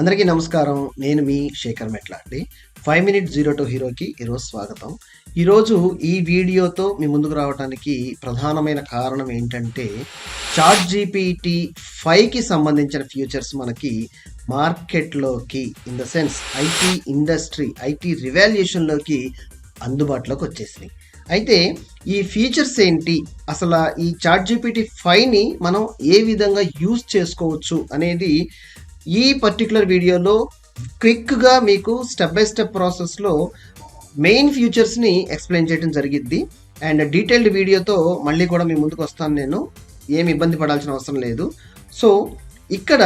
అందరికీ నమస్కారం. నేను మీ Shekhar Metlandi five minute zero to హీరోకి ఈరోజు స్వాగతం. ఈరోజు ఈ వీడియోతో మీ ముందుకు రావడానికి ప్రధానమైన కారణం ఏంటంటే చాట్ జీపీటీ ఫైవ్కి సంబంధించిన ఫ్యూచర్స్ మనకి మార్కెట్లోకి in the sense IT industry IT రివాల్యూషన్లోకి అందుబాటులోకి వచ్చేసినాయి. అయితే ఈ ఫీచర్స్ ఏంటి? అసలు ఈ చాట్ జీపీటీ ఫైవ్ని మనం ఏ విధంగా యూజ్ చేసుకోవచ్చు అనేది ఈ పర్టికులర్ వీడియోలో క్విక్గా మీకు స్టెప్ బై స్టెప్ ప్రాసెస్లో మెయిన్ ఫీచర్స్ని ఎక్స్ప్లెయిన్ చేయడం జరిగిద్ది. అండ్ డీటెయిల్డ్ వీడియోతో మళ్ళీ కూడా మీ ముందుకు వస్తాను నేను. ఏమి ఇబ్బంది పడాల్సిన అవసరం లేదు. సో ఇక్కడ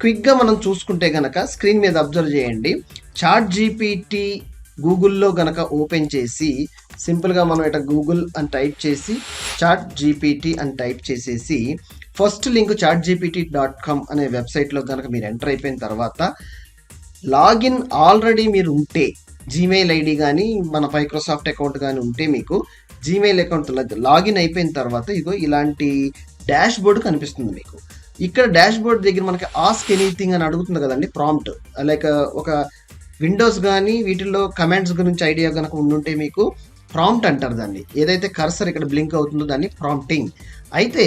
క్విక్గా మనం చూసుకుంటే కనుక స్క్రీన్ మీద అబ్జర్వ్ చేయండి. చాట్ జీపీటీ గూగుల్లో గనక ఓపెన్ చేసి సింపుల్గా మనం ఇట గూగుల్ అని టైప్ చేసి చాట్ జీపీటీ అని టైప్ చేసేసి first link ChatGPT dot com అనే వెబ్సైట్లో కనుక మీరు ఎంటర్ అయిపోయిన తర్వాత లాగిన్ ఆల్రెడీ మీరు ఉంటే జీమెయిల్ ఐడి కానీ మన మైక్రోసాఫ్ట్ అకౌంట్ కానీ ఉంటే మీకు జీమెయిల్ అకౌంట్ లాగిన్ అయిపోయిన తర్వాత ఇగో ఇలాంటి డాష్ బోర్డ్ కనిపిస్తుంది మీకు. ఇక్కడ డాష్ బోర్డ్ దగ్గర మనకి ఆస్క్ ఎనీథింగ్ అని అడుగుతుంది కదండి ప్రాంప్ట్. లైక్ ఒక విండోస్ కానీ వీటిల్లో కమాండ్స్ గురించి ఐడియా కనుక ఉండుంటే మీకు ప్రాంప్ట్ అంటారు దాన్ని. ఏదైతే కర్సర్ ఇక్కడ బ్లింక్ అవుతుందో దాన్ని ప్రాంప్టింగ్. అయితే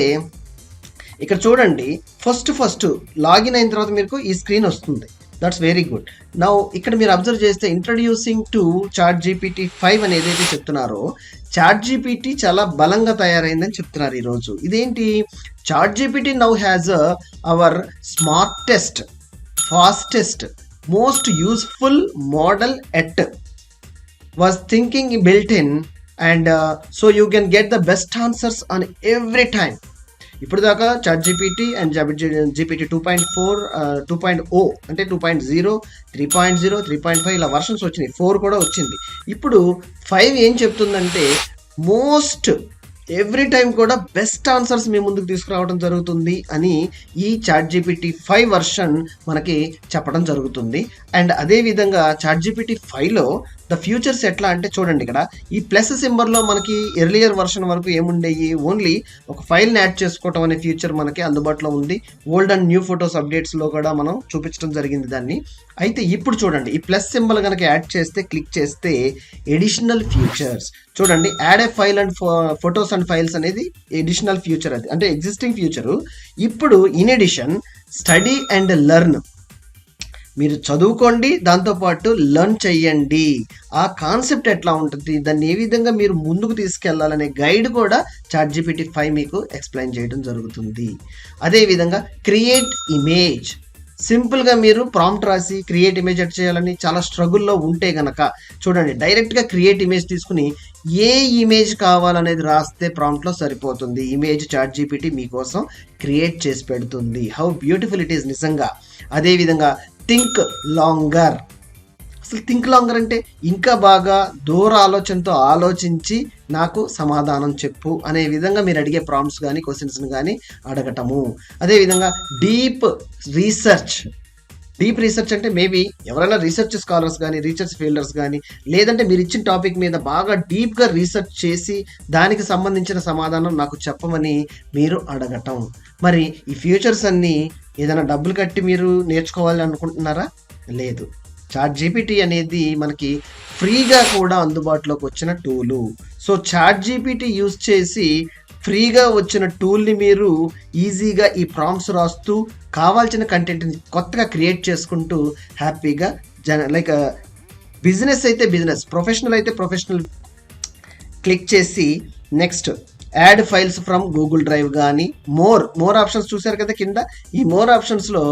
ఇక్కడ చూడండి ఫస్ట్ ఫస్ట్ లాగిన్ అయిన తర్వాత మీకు ఈ స్క్రీన్ వస్తుంది. దట్స్ వెరీ గుడ్ నౌ ఇక్కడ మీరు అబ్జర్వ్ చేస్తే introducing to chat GPT five అని ఏదైతే చెప్తున్నారో చాట్ జీపీటీ చాలా బలంగా తయారైందని చెప్తున్నారు ఈరోజు ఇదేంటి? ChatGPT now has our smartest fastest most useful model yet with thinking built in and so you can get the best answers on every time ఇప్పుడు దాకా ChatGPT and GPT two point four two point oh అంటే two point zero three point zero three point five ఇలా versions వచ్చినాయి. Four కూడా వచ్చింది. ఇప్పుడు five ఏం చెప్తుందంటే మోస్ట్ ఎవ్రీ టైం కూడా బెస్ట్ ఆన్సర్స్ మీ ముందుకు తీసుకురావడం జరుగుతుంది అని ఈ చాట్ జీపీటీ ఫైవ్ వర్షన్ మనకి చెప్పడం జరుగుతుంది. అండ్ అదేవిధంగా చాట్ జీపీటీ ఫైవ్లో ద ఫ్యూచర్స్ ఎట్లా అంటే చూడండి ఇక్కడ. ఈ ప్లస్ సింబర్లో మనకి ఎర్లియర్ వర్షన్ వరకు ఏముండేవి ఓన్లీ ఒక ఫైల్ని యాడ్ చేసుకోవటం అనే ఫ్యూచర్ మనకి అందుబాటులో ఉంది. ఓల్డ్ అండ్ న్యూ ఫొటోస్ అప్డేట్స్లో కూడా మనం చూపించడం జరిగింది దాన్ని. అయితే ఇప్పుడు చూడండి. ఈ ప్లస్ సింబల్ కనుక యాడ్ చేస్తే క్లిక్ చేస్తే ఎడిషనల్ ఫ్యూచర్స్ చూడండి. Add a file and photos and files అనేది ఎడిషనల్ ఫ్యూచర్ అది. అంటే ఎగ్జిస్టింగ్ ఫ్యూచరు ఇప్పుడు in addition study and learn మీరు చదువుకోండి దాంతోపాటు లర్న్ చెయ్యండి. ఆ కాన్సెప్ట్ ఎట్లా ఉంటుంది? దాన్ని ఏ విధంగా మీరు ముందుకు తీసుకెళ్ళాలనే గైడ్ కూడా చాట్ జీపీటీ ఫైవ్ మీకు ఎక్స్ప్లెయిన్ చేయడం జరుగుతుంది. అదేవిధంగా క్రియేట్ ఇమేజ్ సింపుల్గా మీరు ప్రాంప్ట్ రాసి క్రియేట్ ఇమేజ్ ఎట్ చేయాలని చాలా స్ట్రగుల్లో ఉంటే గనక చూడండి డైరెక్ట్గా క్రియేట్ ఇమేజ్ తీసుకుని ఏ ఇమేజ్ కావాలనేది రాస్తే ప్రాంప్ట్లో సరిపోతుంది. ఇమేజ్ చాట్ జీపీటీ మీకోసం క్రియేట్ చేసి పెడుతుంది. హౌ బ్యూటిఫుల్ ఇట్ ఈస్ నిజంగా. అదేవిధంగా థింక్ లాంగర్. అసలు థింక్ లాంగర్ అంటే ఇంకా బాగా దూర ఆలోచనతో ఆలోచించి నాకు సమాధానం చెప్పు అనే విధంగా మీరు అడిగే ప్రాంప్ట్స్ కానీ క్వశ్చన్స్ని కానీ అడగటము. అదేవిధంగా డీప్ రీసెర్చ్. డీప్ రీసెర్చ్ అంటే మేబీ ఎవరైనా రీసెర్చ్ స్కాలర్స్ కానీ రీసెర్చ్ ఫీల్డర్స్ కానీ లేదంటే మీరు ఇచ్చిన టాపిక్ మీద బాగా డీప్గా రీసెర్చ్ చేసి దానికి సంబంధించిన సమాధానం నాకు చెప్పమని మీరు అడగటం. మరి ఈ ఫ్యూచర్స్ అన్నీ ఏదైనా డబ్బులు కట్టి మీరు నేర్చుకోవాలి అనుకుంటున్నారా? లేదు. చాట్ జీపీటీ అనేది మనకి ఫ్రీగా కూడా అందుబాటులోకి వచ్చిన tool. So chat GPT use చేసి ఫ్రీగా వచ్చిన టూల్ని మీరు ఈజీగా ఈ ప్రాంప్ట్స్ రాస్తూ కావాల్సిన కంటెంట్ని కొత్తగా క్రియేట్ చేసుకుంటూ హ్యాపీగా జన లైక్ బిజినెస్ అయితే బిజినెస్ ప్రొఫెషనల్ అయితే ప్రొఫెషనల్ క్లిక్ చేసి next add files from Google Drive కానీ మోర్ మోర్ ఆప్షన్స్ చూసారు కదా కింద? ఈ మోర్ ఆప్షన్స్లో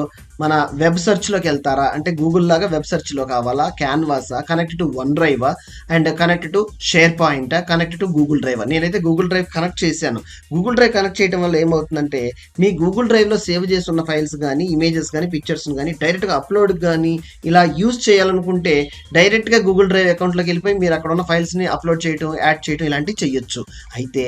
మన వెబ్ సెర్చ్లోకి వెళ్తారా? అంటే గూగుల్ లాగా వెబ్ సెర్చ్లో కావాలా? క్యాన్వాసా? Connect to one డ్రైవా? And connect to SharePoint connect to Google Drive? నేనైతే గూగుల్ డ్రైవ్ కనెక్ట్ చేశాను. గూగుల్ డ్రైవ్ కనెక్ట్ చేయడం వల్ల ఏమవుతుందంటే మీ గూగుల్ డ్రైవ్లో సేవ్ చేసి ఉన్న ఫైల్స్ కానీ ఇమేజెస్ కానీ పిక్చర్స్ కానీ డైరెక్ట్గా అప్లోడ్ కానీ ఇలా యూజ్ చేయాలనుకుంటే డైరెక్ట్గా గూగుల్ డ్రైవ్ అకౌంట్లోకి వెళ్ళిపోయి మీరు అక్కడ ఉన్న ఫైల్స్ని అప్లోడ్ చేయడం యాడ్ చేయడం ఇలాంటివి చేయొచ్చు అయితే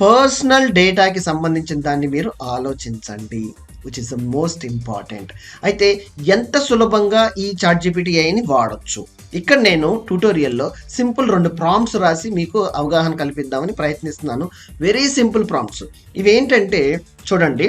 పర్సనల్ డేటాకి సంబంధించిన దాన్ని మీరు ఆలోచించండి which is the most important అయితే ఎంత సులభంగా ఈ చాట్ జీపీటీ ఏఐని వాడచ్చు? ఇక్కడ నేను ట్యూటోరియల్లో సింపుల్ రెండు ప్రాంప్ట్స్ రాసి మీకు అవగాహన కల్పిద్దామని ప్రయత్నిస్తున్నాను. వెరీ సింపుల్ ప్రాంప్ట్స్ ఇవి ఏంటంటే చూడండి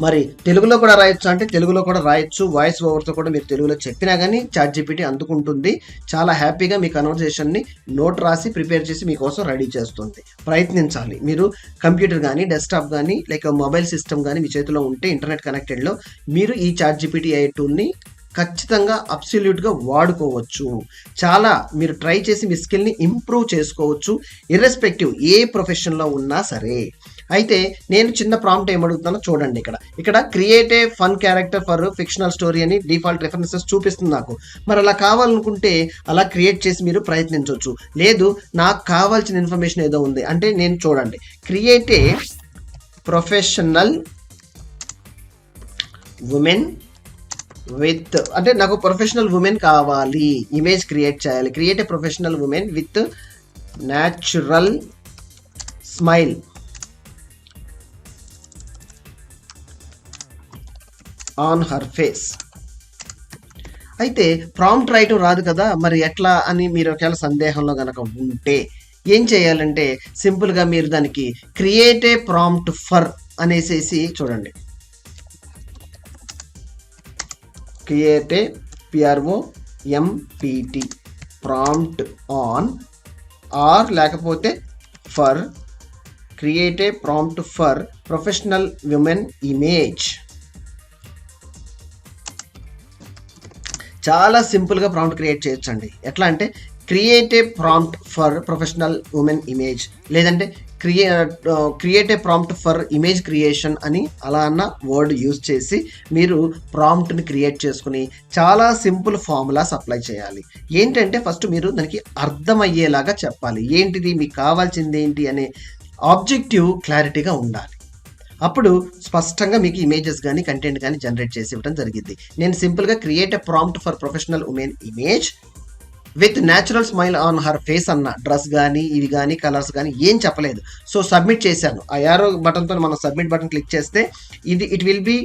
మరి తెలుగులో కూడా రాయొచ్చు. అంటే తెలుగులో కూడా రాయొచ్చు. వాయిస్ ఓవర్తో కూడా మీరు తెలుగులో చెప్పినా కానీ చాట్ జీపీటీ అందుకుంటుంది. చాలా హ్యాపీగా మీ కన్వర్జేషన్ని నోట్ రాసి ప్రిపేర్ చేసి మీకోసం రెడీ చేస్తుంది. ప్రయత్నించాలి. మీరు కంప్యూటర్ కానీ డెస్క్టాప్ కానీ లైక్ మొబైల్ సిస్టమ్ కానీ మీ చేతిలో ఉంటే ఇంటర్నెట్ కనెక్టెడ్లో మీరు ఈ చాట్ జీపీటీ ఐ టూల్ని ఖచ్చితంగా అబ్సల్యూట్గా వాడుకోవచ్చు. చాలా మీరు ట్రై చేసి మీ స్కిల్ని ఇంప్రూవ్ చేసుకోవచ్చు. ఇర్రెస్పెక్టివ్ ఏ ప్రొఫెషన్లో ఉన్నా సరే. అయితే నేను చిన్న ప్రాంప్ట్ ఏమడుగుతానో చూడండి ఇక్కడ. ఇక్కడ create a fun character for fictional story అని డిఫాల్ట్ రెఫరెన్సెస్ చూపిస్తుంది నాకు. మరి అలా కావాలనుకుంటే అలా క్రియేట్ చేసి మీరు ప్రయత్నించవచ్చు. లేదు నాకు కావాల్సిన ఇన్ఫర్మేషన్ ఏదో ఉంది. అంటే నేను చూడండి. Create a professional woman with అంటే నాకు ప్రొఫెషనల్ ఉమెన్ కావాలి. ఇమేజ్ క్రియేట్ చేయాలి. Create a professional woman with natural smile on her face అయితే ప్రాంప్ట్ రాయటం రాదు కదా మరి ఎట్లా అని మీరు ఒకవేళ సందేహంలో కనుక ఉంటే ఏం చేయాలంటే సింపుల్గా మీరు దానికి క్రియేట్ ఏ ప్రాంప్ట్ ఫర్ అనేసేసి చూడండి. Create a P R O M P T prompt on or లేకపోతే for create a prompt for professional women image చాలా సింపుల్గా ప్రాంప్ట్ క్రియేట్ చేయొచ్చండి. ఎట్లా అంటే create a prompt for professional woman image లేదంటే create create a prompt for image creation అని అలా అన్న వర్డ్ యూజ్ చేసి మీరు ప్రాంప్ట్ని క్రియేట్ చేసుకుని చాలా సింపుల్ ఫార్ములాస్ అప్లై చేయాలి. ఏంటంటే ఫస్ట్ మీరు దానికి అర్థమయ్యేలాగా చెప్పాలి. ఏంటిది మీకు కావాల్సింది ఏంటి అనే ఆబ్జెక్టివ్ క్లారిటీగా ఉండాలి. అప్పుడు స్పష్టంగా మీకు ఇమేజెస్ కానీ కంటెంట్ కానీ జనరేట్ చేసి ఇవ్వడం జరిగింది. నేను సింపుల్గా create a prompt for professional woman image with natural smile on her face అన్న. డ్రెస్ కానీ ఇవి కానీ కలర్స్ కానీ ఏం చెప్పలేదు. సో సబ్మిట్ చేశాను. ఆ యారో బటన్తో మనం సబ్మిట్ బటన్ క్లిక్ చేస్తే ఇది it will be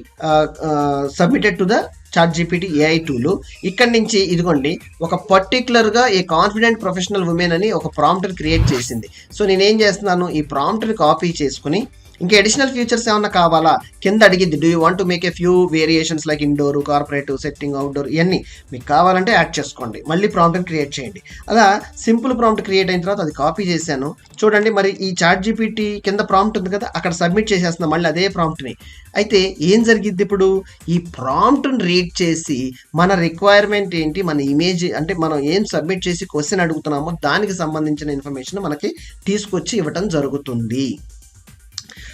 submitted to the ChatGPT AI tool ఇక్కడి నుంచి ఇదిగోండి ఒక పర్టికులర్గా ఏ కాన్ఫిడెంట్ ప్రొఫెషనల్ ఉమెన్ అని ఒక ప్రాంప్ట్ని క్రియేట్ చేసింది. సో నేనేం చేస్తున్నాను? ఈ ప్రాంప్ట్ని కాపీ చేసుకుని ఇంకా అడిషనల్ ఫీచర్స్ ఏమన్నా కావాలా? కింద అడిగింది do you want to make a few variations like indoor corporative setting outdoor ఇవన్నీ మీకు కావాలంటే యాడ్ చేసుకోండి. మళ్ళీ ప్రాంప్ట్ని క్రియేట్ చేయండి. అలా సింపుల్ ప్రాంప్ట్ క్రియేట్ అయిన తర్వాత అది కాపీ చేశాను. చూడండి మరి ఈ చాట్ జీపీటీ కింద ప్రాంప్ట్ ఉంది కదా అక్కడ సబ్మిట్ చేసేస్తున్నాం మళ్ళీ అదే ప్రాంప్ట్ని అయితే ఏం జరిగిద్ది ఇప్పుడు? ఈ ప్రాంప్ట్ని రీడ్ చేసి మన రిక్వైర్మెంట్ ఏంటి? మన ఇమేజ్ అంటే మనం ఏం సబ్మిట్ చేసి క్వశ్చన్ అడుగుతున్నామో దానికి సంబంధించిన ఇన్ఫర్మేషన్ మనకి తీసుకొచ్చి ఇవ్వటం జరుగుతుంది.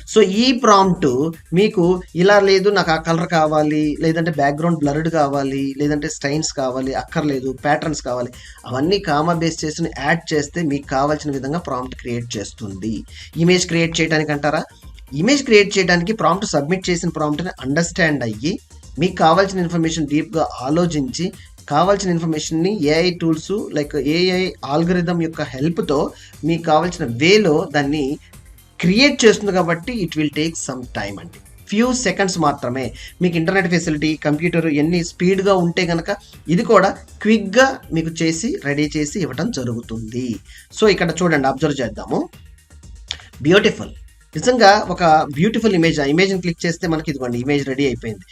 సో ఈ ప్రాంప్ట్ మీకు ఇలా లేదు నాకు ఆ కలర్ కావాలి లేదంటే బ్యాక్గ్రౌండ్ బ్లర్డ్ కావాలి లేదంటే స్టైన్స్ కావాలి అక్కర్లేదు ప్యాటర్న్స్ కావాలి అవన్నీ కామా బేస్ చేసి యాడ్ చేస్తే మీకు కావాల్సిన విధంగా ప్రాంప్ట్ క్రియేట్ చేస్తుంది. ఇమేజ్ క్రియేట్ చేయడానికి అంటారా? ఇమేజ్ క్రియేట్ చేయడానికి ప్రాంప్ట్ సబ్మిట్ చేసిన ప్రాంప్ట్ని అండర్స్టాండ్ అయ్యి మీకు కావాల్సిన ఇన్ఫర్మేషన్ డీప్గా ఆలోచించి కావాల్సిన ఇన్ఫర్మేషన్ని AI tools like AI algorithm యొక్క హెల్ప్తో మీకు కావాల్సిన వేలో దాన్ని క్రియేట్ చేస్తుంది కాబట్టి it will take some time అండి. ఫ్యూ సెకండ్స్ మాత్రమే. మీకు ఇంటర్నెట్ ఫెసిలిటీ కంప్యూటర్ ఎన్ని స్పీడ్గా ఉంటే కనుక ఇది కూడా క్విక్గా మీకు చేసి రెడీ చేసి ఇవ్వడం జరుగుతుంది. సో ఇక్కడ చూడండి అబ్జర్వ్ చేద్దాము. బ్యూటిఫుల్ నిజంగా ఒక బ్యూటిఫుల్ ఇమేజ్ ఆ. ఇమేజ్ని క్లిక్ చేస్తే మనకి ఇదిగోండి ఇమేజ్ రెడీ అయిపోయింది.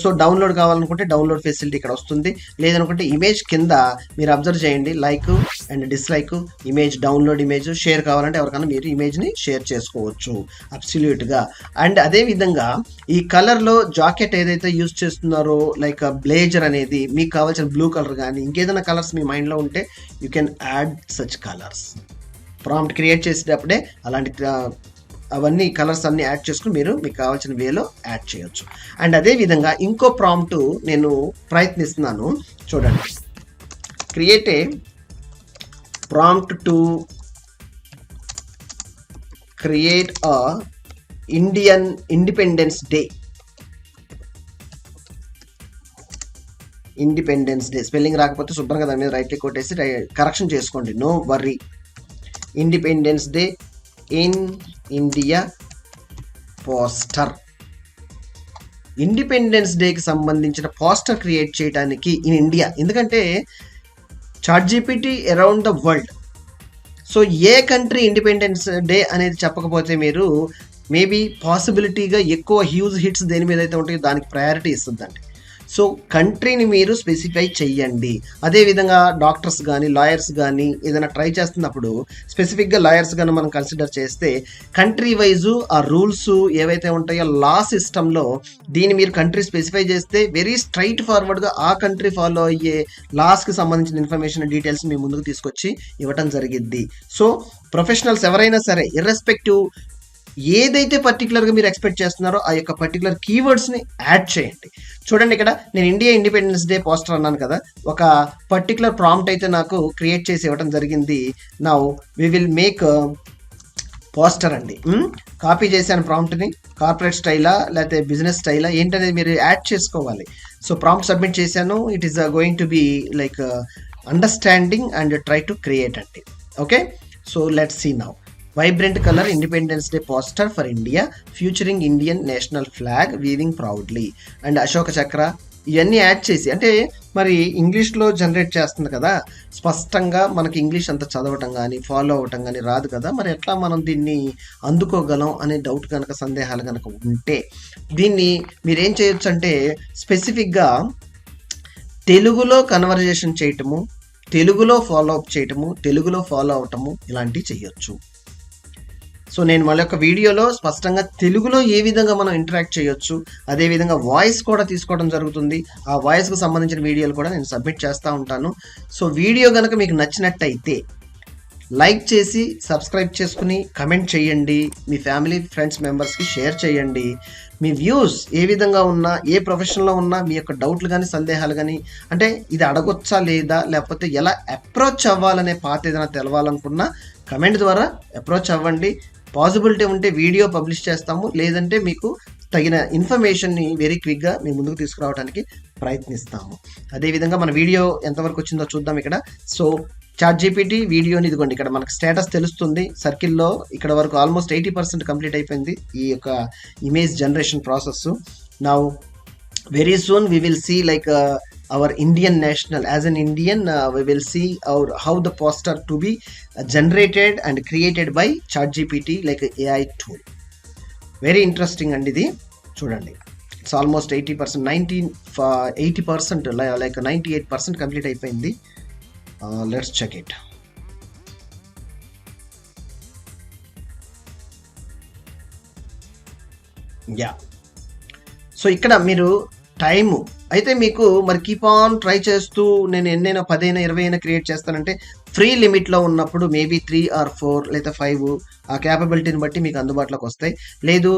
సో డౌన్లోడ్ కావాలనుకుంటే డౌన్లోడ్ ఫెసిలిటీ ఇక్కడ వస్తుంది. లేదనుకుంటే ఇమేజ్ కింద మీరు అబ్జర్వ్ చేయండి. Like and dislike image download image share కావాలంటే ఎవరికైనా మీరు ఇమేజ్ని షేర్ చేసుకోవచ్చు. అబ్సల్యూట్గా అండ్ అదే విధంగా ఈ కలర్లో జాకెట్ ఏదైతే యూస్ చేస్తున్నారో లైక్ బ్లేజర్ అనేది మీకు కావాల్సిన బ్లూ కలర్ కానీ ఇంకేదైనా కలర్స్ మీ మైండ్లో ఉంటే you can add such colours prompt create చేసేటప్పుడే అలాంటి అవన్నీ కలర్స్ అన్ని యాడ్ చేసుకుని మీరు మీకు కావాల్సిన వేలో యాడ్ చేయొచ్చు. అండ్ అదే విధంగా ఇంకో ప్రాంప్ట్ నేను ప్రయత్నిస్తున్నాను. చూడండి. Create a prompt to create a Indian independence day independence day spelling రాకపోతే శుభ్రంగా దాని మీద రైట్ క్లిక్ కొట్టేసి కరెక్షన్ చేసుకోండి. No worry independence day in India poster independence డేకి సంబంధించిన పోస్టర్ క్రియేట్ చేయడానికి ఇన్ ఇండియా ఎందుకంటే ChatGPT around the world so a country independence day అనేది చెప్పకపోతే మీరు మేబీ పాసిబిలిటీగా ఎక్కువ హ్యూజ్ హిట్స్ దేని మీద అయితే ఉంటాయో దానికి ప్రయారిటీ ఇస్తుందండి. సో కంట్రీని మీరు స్పెసిఫై చెయ్యండి. అదేవిధంగా డాక్టర్స్ కానీ లాయర్స్ కానీ ఏదైనా ట్రై చేస్తున్నప్పుడు స్పెసిఫిక్గా లాయర్స్ కానీ మనం కన్సిడర్ చేస్తే కంట్రీ వైజు ఆ రూల్స్ ఏవైతే ఉంటాయో లా సిస్టంలో దీన్ని మీరు కంట్రీ స్పెసిఫై చేస్తే వెరీ స్ట్రైట్ ఫార్వర్డ్గా ఆ కంట్రీ ఫాలో అయ్యే లాస్కి సంబంధించిన ఇన్ఫర్మేషన్ డీటెయిల్స్ మీ ముందుకు తీసుకొచ్చి ఇవ్వటం జరిగిద్ది. సో ప్రొఫెషనల్స్ ఎవరైనా సరే ఇర్రెస్పెక్టివ్ ఏదైతే పర్టికులర్గా మీరు ఎక్స్పెక్ట్ చేస్తున్నారో ఆ యొక్క పర్టికులర్ కీవర్డ్స్ని యాడ్ చేయండి. చూడండి ఇక్కడ నేను ఇండియా ఇండిపెండెన్స్ డే పోస్టర్ అన్నాను కదా ఒక పర్టికులర్ ప్రాంప్ట్ అయితే నాకు క్రియేట్ చేసి ఇవ్వడం జరిగింది. నా వి విల్ మేక్ పోస్టర్ అండి. Hmm? కాపీ చేశాను ప్రాంప్ట్ని కార్పొరేట్ స్టైలా లేకపోతే బిజినెస్ స్టైలా ఏంటనేది మీరు యాడ్ చేసుకోవాలి. సో ప్రాంప్ట్ సబ్మిట్ చేశాను. It is going to be like understanding and try to create అండి. Okay so let's see now vibrant colour Independence Day poster for India featuring Indian national flag weaving proudly and Ashoka Chakra ఇవన్నీ add చేసి అంటే మరి ఇంగ్లీష్లో generate చేస్తుంది కదా స్పష్టంగా మనకి ఇంగ్లీష్ అంత చదవటం కానీ ఫాలో అవటం కానీ రాదు కదా మరి ఎట్లా మనం దీన్ని అందుకోగలం అనే డౌట్ కనుక సందేహాలు కనుక ఉంటే దీన్ని మీరేం చేయొచ్చు అంటే స్పెసిఫిక్గా తెలుగులో కన్వర్జేషన్ చేయటము తెలుగులో ఫాలో అప్ చేయటము తెలుగులో ఫాలో అవటము ఇలాంటివి చేయొచ్చు. సో నేను మళ్ళీ యొక్క వీడియోలో స్పష్టంగా తెలుగులో ఏ విధంగా మనం ఇంటరాక్ట్ చేయొచ్చు అదేవిధంగా వాయిస్ కూడా తీసుకోవడం జరుగుతుంది. ఆ వాయిస్కి సంబంధించిన వీడియోలు కూడా నేను సబ్మిట్ చేస్తూ ఉంటాను. సో వీడియో కనుక మీకు నచ్చినట్టయితే లైక్ చేసి సబ్స్క్రైబ్ చేసుకుని కమెంట్ చేయండి. మీ ఫ్యామిలీ ఫ్రెండ్స్ మెంబర్స్కి షేర్ చేయండి. మీ వ్యూస్ ఏ విధంగా ఉన్నా ఏ ప్రొఫెషన్లో ఉన్నా మీ యొక్క డౌట్లు కానీ సందేహాలు కానీ అంటే ఇది అడగొచ్చా లేదా లేకపోతే ఎలా అప్రోచ్ అవ్వాలనే పాత ఏదైనా తెలవాలనుకున్నా కమెంట్ ద్వారా అప్రోచ్ అవ్వండి. పాసిబిలిటీ ఉంటే వీడియో పబ్లిష్ చేస్తాము లేదంటే మీకు తగిన ఇన్ఫర్మేషన్ని వెరీ క్విక్గా మీ ముందుకు తీసుకురావడానికి ప్రయత్నిస్తాము. అదేవిధంగా మన వీడియో ఎంతవరకు వచ్చిందో చూద్దాం ఇక్కడ. సో చాట్ జీపీటీ వీడియోని ఇదిగోండి ఇక్కడ మనకు స్టేటస్ తెలుస్తుంది. సర్కిల్లో ఇక్కడ వరకు ఆల్మోస్ట్ ఎయిటీ పర్సెంట్ కంప్లీట్ అయిపోయింది ఈ యొక్క ఇమేజ్ జనరేషన్ ప్రాసెస్ నా very soon we will see like our Indian national as an Indian uh, we will see our how the poster to be uh, generated and created by ChatGPT like a AI tool very interesting అండి ఇది చూడండి it's almost eighty percent nineteen eighty percent like ninety eight percent complete అయిపోయింది let's check it yeah so ఇక్కడ మీరు time. అయితే మీకు మరి keep on try చేస్తూ నేను ఎన్నైనా పదైనా ఇరవై అయినా క్రియేట్ చేస్తానంటే ఫ్రీ లిమిట్లో ఉన్నప్పుడు మేబీ త్రీ ఆర్ ఫోర్ లేదా ఫైవ్ ఆ క్యాపబిలిటీని బట్టి మీకు అందుబాటులోకి వస్తాయి. లేదు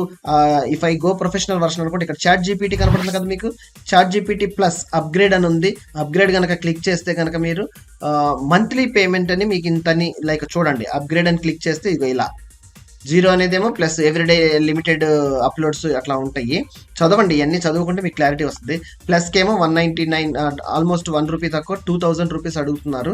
if I go professional version అనుకుంటే ఇక్కడ చాట్ జీపీటీ కనపడుతుంది కదా మీకు? చాట్ జీపీటీ ప్లస్ అప్గ్రేడ్ అని ఉంది. అప్గ్రేడ్ కనుక క్లిక్ చేస్తే కనుక మీరు మంత్లీ పేమెంట్ అని మీకు ఇంతని లైక్ చూడండి అప్గ్రేడ్ అని క్లిక్ చేస్తే ఇది ఇలా. జీరో అనేదేమో ప్లస్ ఎవ్రీడే లిమిటెడ్ అప్లోడ్స్ అట్లా ఉంటాయి. చదవండి ఇవన్నీ చదువుకుంటే మీకు క్లారిటీ వస్తుంది. ప్లస్కి ఏమో one ninety nine almost one rupee తక్కువ టూ థౌజండ్ రూపీస్ అడుగుతున్నారు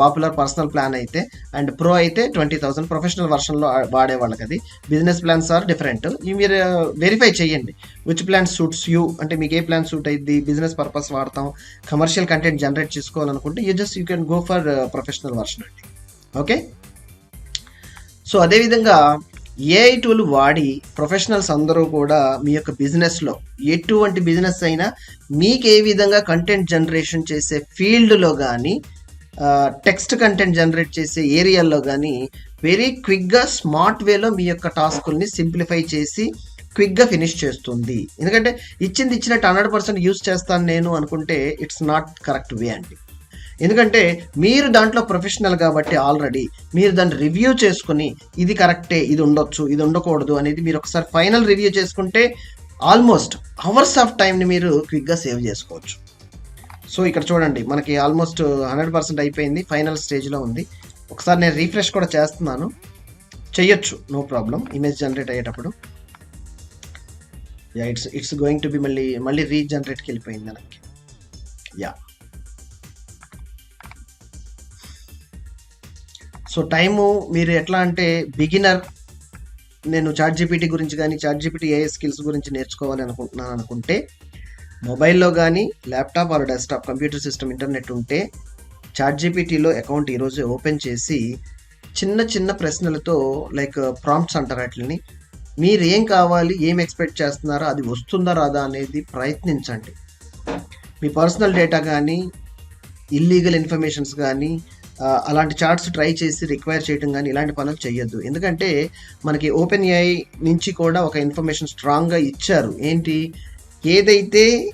పాపులర్ పర్సనల్ ప్లాన్ అయితే. అండ్ ప్రో అయితే ట్వంటీ థౌసండ్ ప్రొఫెషనల్ వర్షన్లో వాడే వాళ్ళకి అది బిజినెస్ ప్లాన్స్ ఆర్ డిఫరెంట్ ఇవి మీరు uh, వెరిఫై చేయండి. విచ్ ప్లాన్ సూట్స్ యూ అంటే మీకు ఏ ప్లాన్ సూట్ అయింది బిజినెస్ పర్పస్ వాడతాం. కమర్షియల్ కంటెంట్ జనరేట్ చేసుకోవాలనుకుంటే you just you can go for professional version అండి ఓకే సో అదేవిధంగా ఏఐ టూల్ వాడి ప్రొఫెషనల్స్ అందరూ కూడా మీ యొక్క బిజినెస్లో ఎటువంటి బిజినెస్ అయినా మీకు ఏ విధంగా కంటెంట్ జనరేషన్ చేసే ఫీల్డ్లో కానీ టెక్స్ట్ కంటెంట్ జనరేట్ చేసే ఏరియాల్లో కానీ వెరీ క్విక్గా స్మార్ట్ వేలో మీ యొక్క టాస్కుల్ని సింప్లిఫై చేసి క్విక్గా ఫినిష్ చేస్తుంది. ఎందుకంటే ఇచ్చింది ఇచ్చినట్టు హండ్రెడ్ పర్సెంట్ యూస్ చేస్తాను నేను అనుకుంటే ఇట్స్ నాట్ కరెక్ట్ వే అండి. ఎందుకంటే మీరు దాంట్లో ప్రొఫెషనల్ కాబట్టి ఆల్రెడీ మీరు దాన్ని రివ్యూ చేసుకుని ఇది కరెక్టే ఇది ఉండొచ్చు ఇది ఉండకూడదు అనేది మీరు ఒకసారి ఫైనల్ రివ్యూ చేసుకుంటే ఆల్మోస్ట్ అవర్స్ ఆఫ్ టైంని మీరు క్విక్గా సేవ్ చేసుకోవచ్చు. సో ఇక్కడ చూడండి మనకి ఆల్మోస్ట్ హండ్రెడ్ పర్సెంట్ అయిపోయింది ఫైనల్ స్టేజ్లో ఉంది. ఒకసారి నేను రీఫ్రెష్ కూడా చేస్తున్నాను. చెయ్యొచ్చు నో ప్రాబ్లం ఇమేజ్ జనరేట్ అయ్యేటప్పుడు. Yeah it's it's going to be మళ్ళీ మళ్ళీ రీజనరేట్కి వెళ్ళిపోయింది మనకి యా సో టైము మీరు ఎట్లా అంటే బిగినర్ నేను చాట్ జీపీటీ గురించి కానీ చాట్ జీపీటీ ఏ స్కిల్స్ గురించి నేర్చుకోవాలి అనుకుంటున్నాను అనుకుంటే మొబైల్లో కానీ laptop or desktop computer system internet ఉంటే చాట్ జీపీటీలో అకౌంట్ ఈరోజు ఓపెన్ చేసి చిన్న చిన్న ప్రశ్నలతో లైక్ ప్రాంప్ట్స్ అంటారు వాటిని. మీరు ఏం కావాలి ఏం ఎక్స్పెక్ట్ చేస్తున్నారో అది వస్తుందా రాదా అనేది ప్రయత్నించండి. మీ పర్సనల్ డేటా కానీ ఇల్లీగల్ ఇన్ఫర్మేషన్స్ కానీ అలాంటి చార్ట్స్ ట్రై చేసి రిక్వైర్ చేయడం కానీ ఇలాంటి పనులు చేయొద్దు ఎందుకంటే మనకి ఓపెన్ ఏఐ నుంచి కూడా ఒక ఇన్ఫర్మేషన్ స్ట్రాంగ్గా ఇచ్చారు. ఏంటి? ఏదైతే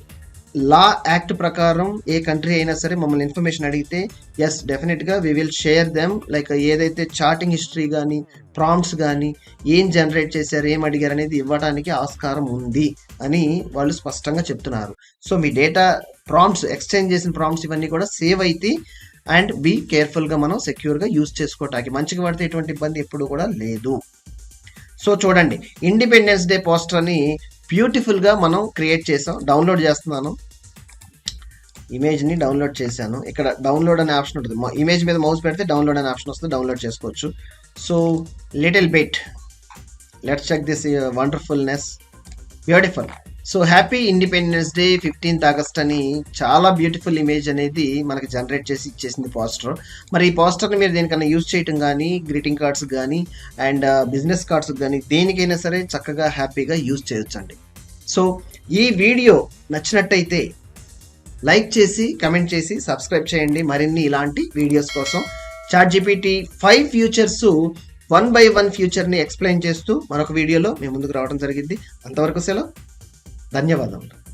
లా యాక్ట్ ప్రకారం ఏ కంట్రీ అయినా సరే మమ్మల్ని ఇన్ఫర్మేషన్ అడిగితే ఎస్ డెఫినెట్గా we will share them like ఏదైతే చార్టింగ్ హిస్టరీ కానీ ప్రాంప్ట్స్ కానీ ఏం జనరేట్ చేశారు ఏం అడిగారు అనేది ఇవ్వడానికి ఆస్కారం ఉంది అని వాళ్ళు స్పష్టంగా చెప్తున్నారు. సో మీ డేటా ప్రాంప్ట్స్ ఎక్స్చేంజ్ చేసిన ప్రాంప్ట్స్ ఇవన్నీ కూడా సేవ్ అయితే అండ్ బీ కేర్ఫుల్గా మనం సెక్యూర్గా యూజ్ చేసుకోవటానికి మంచిగా పడితే ఎటువంటి ఇబ్బంది ఎప్పుడు కూడా లేదు. సో చూడండి. ఇండిపెండెన్స్ డే పోస్టర్ని బ్యూటిఫుల్గా మనం క్రియేట్ చేసాం. డౌన్లోడ్ చేస్తున్నాను. ఇమేజ్ని డౌన్లోడ్ చేశాను. ఇక్కడ డౌన్లోడ్ అనే ఆప్షన్ ఉంటుంది. ఇమేజ్ మీద మౌస్ పెడితే డౌన్లోడ్ అనే ఆప్షన్ వస్తుంది. డౌన్లోడ్ చేసుకోవచ్చు. So little bit let's check this wonderfulness beautiful so happy Independence Day fifteenth August అని చాలా బ్యూటిఫుల్ ఇమేజ్ అనేది మనకి జనరేట్ చేసి ఇచ్చేసింది పోస్టర్. మరి ఈ పోస్టర్ని మీరు దేనికన్నా యూజ్ చేయటం కానీ గ్రీటింగ్ కార్డ్స్ కానీ అండ్ బిజినెస్ కార్డ్స్ కానీ దేనికైనా సరే చక్కగా హ్యాపీగా యూజ్ చేయొచ్చండి. సో ఈ వీడియో నచ్చినట్టయితే లైక్ చేసి కమెంట్ చేసి సబ్స్క్రైబ్ చేయండి మరిన్ని ఇలాంటి వీడియోస్ కోసం. ChatGPT five features one by one ఫ్యూచర్ని explain చేస్తూ మరొక వీడియోలో మేము ముందుకు రావడం జరిగింది. అంతవరకు సెలవు. ధన్యవాదములు.